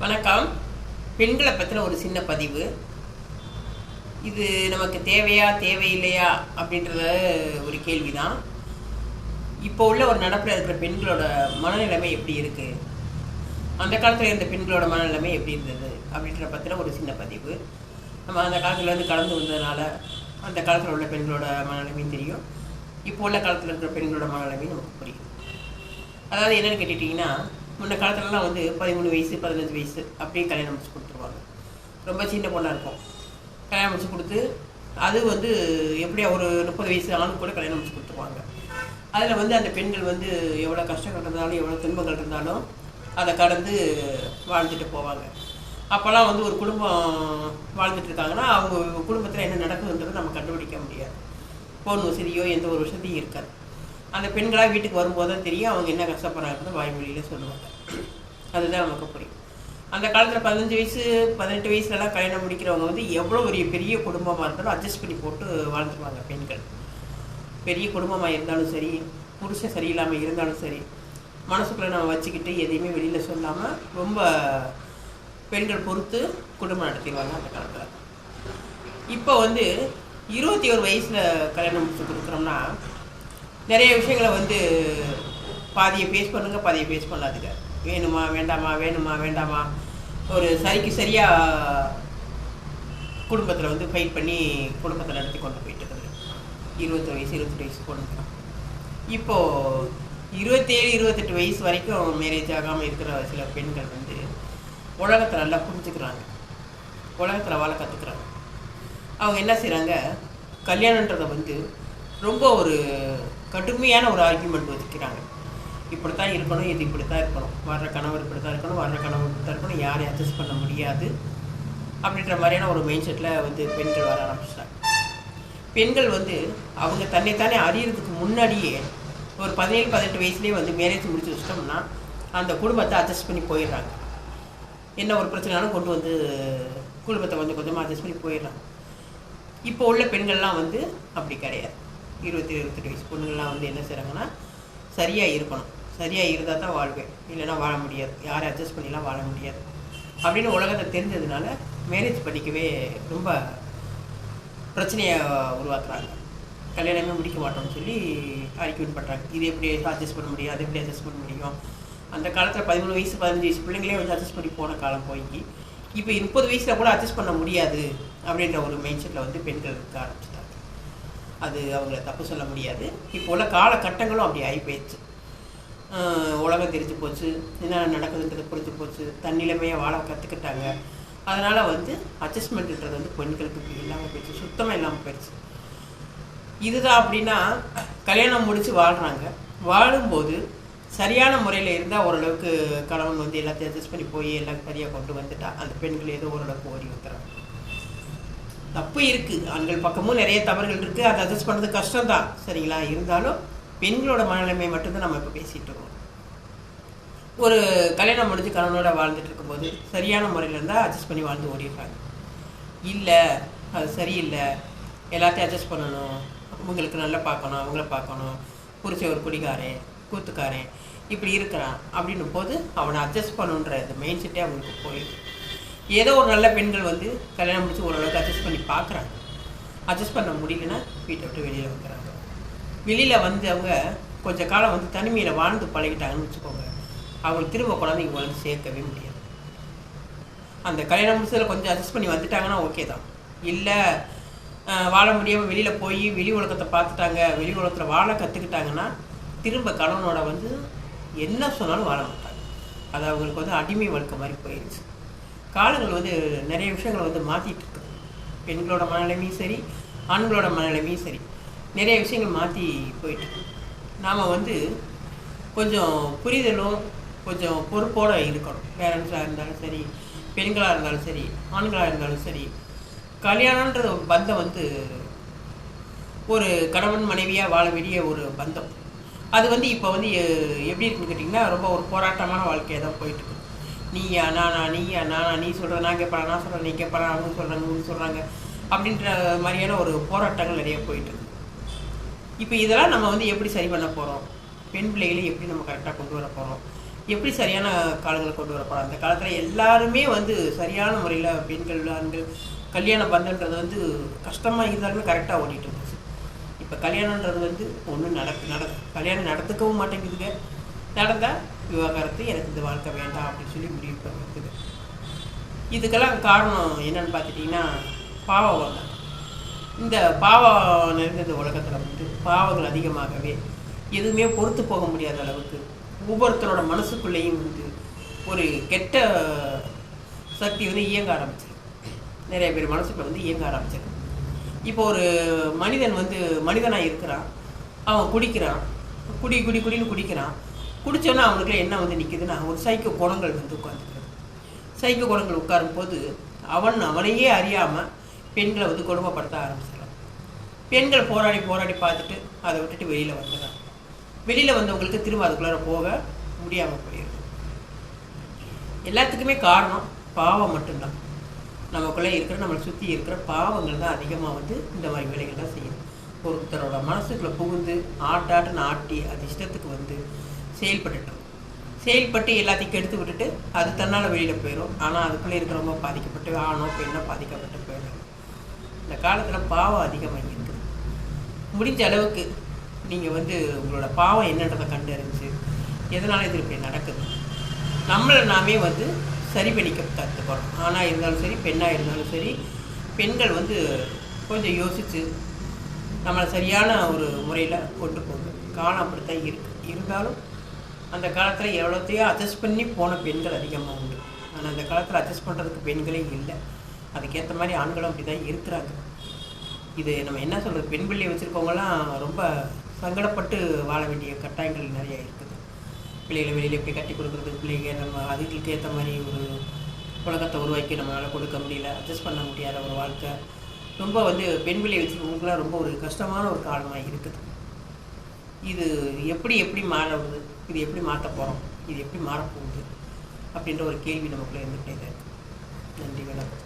வணக்கம். பெண்களை பற்றின ஒரு சின்ன பதிவு. இது நமக்கு தேவையா தேவையில்லையா அப்படின்றத ஒரு கேள்விதான். இப்போ உள்ள ஒரு நடப்பில் இருக்கிற பெண்களோட மனநிலைமை எப்படி இருக்குது அந்த காலத்தில் இருந்த பெண்களோட மனநிலைமை எப்படி இருந்தது? அப்படின்ற பற்றின ஒரு சின்ன பதிவு. நம்ம அந்த காலத்தில் இருந்து கலந்து வந்ததுனால அந்த காலத்தில் உள்ள பெண்களோட மனநிலைமையும் தெரியும். இப்போ உள்ள காலத்தில் இருக்கிற பெண்களோட மனநிலைமையும் நமக்கு புரியும். அதாவது என்னென்னு கேட்டுட்டிங்கன்னா முன்ன காலத்துலலாம் வந்து பதிமூணு வயசு பதினஞ்சு வயசு அப்படியே கல்யாணம் முடிச்சு கொடுத்துருவாங்க. ரொம்ப சின்ன பொண்ணாக இருக்கும். கல்யாணம் முடிச்சு கொடுத்து அது வந்து எப்படியா ஒரு முப்பது வயசு ஆணுக்கு கூட கல்யாணம் முடிச்சு கொடுத்துருவாங்க. அதில் வந்து அந்த பெண்கள் வந்து எவ்வளோ கஷ்டங்கள் இருந்தாலும் எவ்வளோ துன்பங்கள் இருந்தாலும் அதை கடந்து வாழ்ந்துட்டு போவாங்க. அப்போல்லாம் வந்து ஒரு குடும்பம் வாழ்ந்துட்டு இருக்காங்கன்னா அவங்க குடும்பத்தில் என்ன நடக்குதுன்றது நம்ம கண்டுபிடிக்க முடியாது. பொண்ணு வசதியோ எந்த ஒரு வசதியும் இருக்காது. அந்த பெண்களாக வீட்டுக்கு வரும்போது தான் தெரியும் அவங்க என்ன கஷ்டப்படுறாங்கன்னு வாய்மொழியில் சொல்லுவாங்க. அதுதான் நமக்கு புரியும். அந்த காலத்தில் பதினஞ்சு வயசு பதினெட்டு வயசுலலாம் கல்யாணம் முடிக்கிறவங்க வந்து எவ்வளோ ஒரு பெரிய குடும்பமாக இருந்தாலும் அட்ஜஸ்ட் பண்ணி போட்டு வாழ்ந்துருவாங்க பெண்கள். பெரிய குடும்பமாக இருந்தாலும் சரி புருஷன் சரியில்லாமல் இருந்தாலும் சரி மனசுக்குள்ளே நம்ம வச்சுக்கிட்டு எதையுமே வெளியில் சொல்லாமல் ரொம்ப பெண்கள் பொறுத்து குடும்பம் நடத்திடுவாங்க அந்த காலத்தில். இப்போ வந்து இருபத்தி ஒரு வயசில் கல்யாணம் முடிச்சு கொடுக்குறோம்னா நிறைய விஷயங்களை வந்து பாதியை பேஸ் பண்ணுங்க பாதியை பேஸ் பண்ணாதுங்க. வேணுமா வேண்டாமா வேணுமா வேண்டாமா. ஒரு சரிக்கு சரியாக குடும்பத்தில் வந்து ஃபைட் பண்ணி குடும்பத்தை நடத்தி கொண்டு போயிட்டு இருக்குது இருபத்தி வயசு இருபத்தெட்டு வயசு பொண்ணுக்கலாம் இப்போது இருபத்தேழு இருபத்தெட்டு வயசு வரைக்கும் மேரேஜ் ஆகாமல் இருக்கிற சில பெண்கள் வந்து உலகத்தை நல்லா புரிஞ்சுக்கிறாங்க. உலகத்தில் வாழ கற்றுக்குறாங்க அவங்க என்ன செய்கிறாங்க கல்யாணன்றதை வந்து ரொம்ப ஒரு கடுமையான ஒரு ஆர்கியூமெண்ட் வச்சுக்கிறாங்க. இப்படித்தான் இருக்கணும் இது இப்படித்தான் இருக்கணும். வர்ற கணவர் இப்படி தான் இருக்கணும் வர்ற கணவர் இப்படி தான் இருக்கணும் யாரையும் அட்ஜஸ்ட் பண்ண முடியாது அப்படின்ற மாதிரியான ஒரு மைண்ட் செட்டில் வந்து பெண்கள் வர ஆரம்பிச்சிட்டாங்க. பெண்கள் வந்து அவங்க தன்னைத்தானே அறியறதுக்கு முன்னாடியே ஒரு பதினேழு பதினெட்டு வயசுலேயே வந்து மேரேஜ் முடிச்சு வச்சிட்டோம்னா அந்த குடும்பத்தை அட்ஜஸ்ட் பண்ணி போயிடுறாங்க. என்ன ஒரு பிரச்சனைனாலும் கொண்டு வந்து குடும்பத்தை கொஞ்சம் கொஞ்சமாக அட்ஜஸ்ட் பண்ணி போயிடுறாங்க. இப்போ உள்ள பெண்கள்லாம் வந்து அப்படி கிடையாது. இருபத்தி இருபத்தெட்டு வயசு பொண்ணுங்கள்லாம் வந்து என்ன செய்கிறாங்கன்னா சரியாக இருக்கணும். சரியாக இருந்தால் தான் வாழ்வேன் இல்லைன்னா வாழ முடியாது. யாரும் அட்ஜஸ்ட் பண்ணிலாம் வாழ முடியாது. அப்படின்னு உலகத்தை தெரிஞ்சதுனால மேரேஜ் பண்ணிக்கவே ரொம்ப பிரச்சனையை உருவாக்குறாங்க. கல்யாணமே முடிக்க மாட்டோம்னு சொல்லி ஆர்கியூட் பண்ணுறாங்க இது எப்படி அட்ஜஸ்ட் பண்ண முடியும்? அது எப்படி அட்ஜஸ்ட் பண்ண முடியும்? அந்த காலத்தில் பதிமூணு வயசு பதினஞ்சு வயசு பிள்ளைங்களே வந்து அட்ஜஸ்ட் பண்ணி போன காலம் போய் இப்போ முப்பது வயசில் கூட அட்ஜஸ்ட் பண்ண முடியாது அப்படின்ற ஒரு மைண்ட் செட்டில் வந்து பெண்கள் இருக்க ஆரம்பிச்சு அது அவங்கள தப்பு சொல்ல முடியாது. இப்போ உள்ள காலகட்டங்களும் அப்படி ஆகி போயிடுச்சு. உலகம் தெரிஞ்சு போச்சு. என்ன நடக்குதுன்றது புரிஞ்சு போச்சு. தன்னிலைமையாக வாழ கற்றுக்கிட்டாங்க அதனால் வந்து அட்ஜஸ்ட்மெண்ட்ன்றது வந்து பெண்களுக்கு இல்லாமல் போயிடுச்சு. சுத்தமாக இல்லாமல் போயிடுச்சு. இதுதான் அப்படின்னா கல்யாணம் முடித்து வாழ்கிறாங்க வாழும்போது சரியான முறையில் இருந்தால் ஓரளவுக்கு கணவன் வந்து எல்லாத்தையும் அட்ஜஸ்ட் பண்ணி போய் எல்லாம் சரியாக கொண்டு வந்துட்டா. அந்த பெண்கள் ஏதோ ஓரளவுக்கு ஓடி வந்துடுறாங்க. தப்பு இருக்குது ஆண்கள் பக்கமும் நிறைய தவறுகள் இருக்குது அதை அட்ஜஸ்ட் பண்ணுறது கஷ்டம் தான் சரிங்களா? இருந்தாலும் பெண்களோட மனநிலைமை மட்டும்தான் நம்ம இப்போ பேசிகிட்டு இருக்கோம். ஒரு கல்யாணம் முடிஞ்சு கணவனோட வாழ்ந்துட்டு இருக்கும்போது சரியான முறையில் இருந்தால் அட்ஜஸ்ட் பண்ணி வாழ்ந்து ஓடிடுறாங்க. இல்லை அது சரியில்லை. எல்லாத்தையும் அட்ஜஸ்ட் பண்ணணும். இவங்களுக்கு நல்லா பார்க்கணும் அவங்கள பார்க்கணும். புரிச்ச ஒரு குடிகாரன் கூத்துக்காரன் இப்படி இருக்கிறான். அப்படின்னும் போது அவனை அட்ஜஸ்ட் பண்ணுன்ற இந்த மைண்ட் செட்டே அவங்களுக்கு போயிடுது. ஏதோ ஒரு நல்ல பெண்கள் வந்து கல்யாணம் முடிச்சு ஓரளவுக்கு அட்ஜஸ்ட் பண்ணி பார்க்குறாங்க. அட்ஜஸ்ட் பண்ண முடியலன்னா வீட்டை விட்டு வெளியில் வந்துடுறாங்க வெளியில் வந்து அவங்க கொஞ்சம் காலம் வந்து தனிமையில் வாழ்ந்து பழகிட்டாங்கன்னு வச்சுக்கோங்க. அவங்களுக்கு திரும்ப குழந்தைங்க வந்து சேர்க்கவே முடியாது. அந்த கல்யாணம் முடிச்சதில் கொஞ்சம் அட்ஜஸ்ட் பண்ணி வந்துட்டாங்கன்னா ஓகே தான். இல்லை வாழ முடியாமல் வெளியில் போய் வெளி உலகத்தை பார்த்துட்டாங்க வெளி உலகத்தில் வாழ கற்றுக்கிட்டாங்கன்னா திரும்ப கணவனோட வந்து என்ன சொன்னாலும் வாழ மாட்டாங்க. அது அவங்களுக்கு வந்து அடிமை வழக்க மாதிரி போயிடுச்சு காலங்கள் வந்து நிறைய விஷயங்களை வந்து மாற்றிட்டு இருக்குது பெண்களோட மனநிலைமையும் சரி ஆண்களோட மனநிலைமையும் சரி நிறைய விஷயங்கள் மாற்றி போயிட்டு நாம் வந்து கொஞ்சம் புரிதலும் கொஞ்சம் பொறுப்போடு இருக்கணும். பேரண்ட்ஸாக இருந்தாலும் சரி பெண்களாக இருந்தாலும் சரி ஆண்களாக இருந்தாலும் சரி. கல்யாணன்ற பந்தம் வந்து ஒரு கணவன் மனைவியாக வாழ வேண்டிய ஒரு பந்தம். அது வந்து இப்போ வந்து எ- எப்படி இருக்குன்னு கேட்டிங்கன்னா ரொம்ப ஒரு போராட்டமான வாழ்க்கையாக தான் போயிட்டுருக்கு. நீயா நானா நீயா நானா நீ சொல்கிற நான் கேட்பறேன் நான் சொல்கிறேன் நீ கேட்பறேன் அவங்க சொல்கிறாங்க இவங்க சொல்கிறாங்க அப்படின்ற மாதிரியான ஒரு போராட்டங்கள் நிறைய போயிட்டுருக்கு இப்போ இதெல்லாம் நம்ம வந்து எப்படி சரி பண்ண போகிறோம் பெண் பிள்ளைகளை எப்படி நம்ம கரெக்டாக கொண்டு வர போகிறோம் எப்படி சரியான காலங்களை கொண்டு வரப்போகிறோம் அந்த காலத்தில் எல்லாருமே வந்து சரியான முறையில் பெண்கள் ஆண்கள் கல்யாணம் பந்தன்றது வந்து கஷ்டமாக இருந்தாலுமே கரெக்டாக ஓடிட்டு இருந்துச்சு. இப்போ கல்யாணன்றது வந்து ஒன்றும் நடக்கு நட கல்யாணம் நடத்துக்கவும் மாட்டேங்குதுங்க. நடந்தால் விவாகரத்து எனக்கு இந்த வாழ்க்கை வேண்டாம் அப்படின்னு சொல்லி முடிவு பண்ணிருக்குது. இதுக்கெல்லாம் காரணம் என்னன்னு பார்த்துட்டிங்கன்னா பாவம் தான். இந்த பாவம் நிறைந்த இந்த உலகத்தில் வந்து பாவங்கள் அதிகமாகவே எதுவுமே பொறுத்து போக முடியாத அளவுக்கு ஒவ்வொருத்தரோட மனசுக்குள்ளேயும் வந்து ஒரு கெட்ட சக்தி வந்து இயங்க ஆரம்பிச்சிருக்கு. நிறைய பேர் மனசுக்குள்ள வந்து இயங்க ஆரம்பிச்சிருக்கு. இப்போ ஒரு மனிதன் வந்து மனிதனாக இருக்கிறான். அவன் குடிக்கிறான். குடி குடி குடின்னு குடிக்கிறான். குடித்தோன்னா அவனுக்குள்ள என்ன வந்து நிற்குதுன்னா ஒரு சைக்கோ குணங்கள் வந்து உட்காந்துக்கிறது சைக்கோ குணங்கள் உட்காரும் போது அவன் அவனையே அறியாமல் பெண்களை வந்து கொடுமைப்படுத்த ஆரம்பிச்சிடலாம் பெண்கள் போராடி போராடி பார்த்துட்டு அதை விட்டுட்டு வெளியில் வந்துடுறான். வெளியில் வந்தவங்களுக்கு திரும்ப அதுக்குள்ளார போக முடியாமல் போயிடுது. எல்லாத்துக்குமே காரணம் பாவம் மட்டும்தான். நமக்குள்ளே இருக்கிற நம்மளை சுற்றி இருக்கிற பாவங்கள் தான் அதிகமாக வந்து இந்த மாதிரி வேலைகள்லாம் செய்யுது. ஒருத்தரோட மனசுக்குள்ளே புகுந்து ஆட்டாட்டுன்னு ஆட்டி அது இஷ்டத்துக்கு வந்து செயல்பட்டுட்டு செயல்பட்டு எல்லாத்தையும் கெடுத்து விட்டுட்டு அது தன்னால் வெளியில் போயிடும் ஆனால் அதுக்குள்ளே இருக்கிறவங்க பாதிக்கப்பட்டு ஆணோ பெண்ணோ பாதிக்கப்பட்டு போயிடும். இந்த காலத்தில் பாவம் அதிகமாக இருக்குது. முடிஞ்ச அளவுக்கு நீங்கள் வந்து உங்களோட பாவம் என்னன்றதை கண்டறிஞ்சு எதனால் இது இப்படி நடக்குது? நம்மளை நாமே வந்து சரி பண்ணிக்க கற்றுக்கிறோம் ஆணாக இருந்தாலும் சரி பெண்ணாக இருந்தாலும் சரி பெண்கள் வந்து கொஞ்சம் யோசித்து நம்மளை சரியான ஒரு முறையில் கொண்டு போகும் காலம் அப்படித்தான் இருக்கு. இருந்தாலும் அந்த காலத்தில் எவ்வளோத்தையோ அட்ஜஸ்ட் பண்ணி போன பெண்கள் அதிகமாக உண்டு. ஆனால் அந்த காலத்தில் அட்ஜஸ்ட் பண்ணுறதுக்கு பெண்களே இல்லை. அதுக்கேற்ற மாதிரி ஆண்களும் அப்படி தான் இருக்கிறாங்க. இது நம்ம என்ன சொல்கிறது பெண் பிள்ளை வச்சுருக்கவங்கலாம் ரொம்ப சங்கடப்பட்டு வாழ வேண்டிய கட்டாயங்கள் நிறைய இருக்குது. பிள்ளைகளை வெளியில் போய் கட்டி கொடுக்குறது பிள்ளைங்க நம்ம அதுகளுக்கு ஏற்ற மாதிரி ஒரு உலகத்தை உருவாக்கி நம்மளால் கொடுக்க முடியல அட்ஜஸ்ட் பண்ண முடியாத ஒரு வாழ்க்கை. ரொம்ப வந்து பெண் பிள்ளை வச்சுருக்கவங்களுக்குலாம் ரொம்ப ஒரு கஷ்டமான ஒரு காலமாக இருக்குது. இது எப்படி எப்படி மாறவுது இது எப்படி மாற்ற போகிறோம் இது எப்படி மாறப்போகுது அப்படின்ற ஒரு கேள்வி நமக்குள்ளே இருந்துகிட்டே நன்றி வணக்கம்.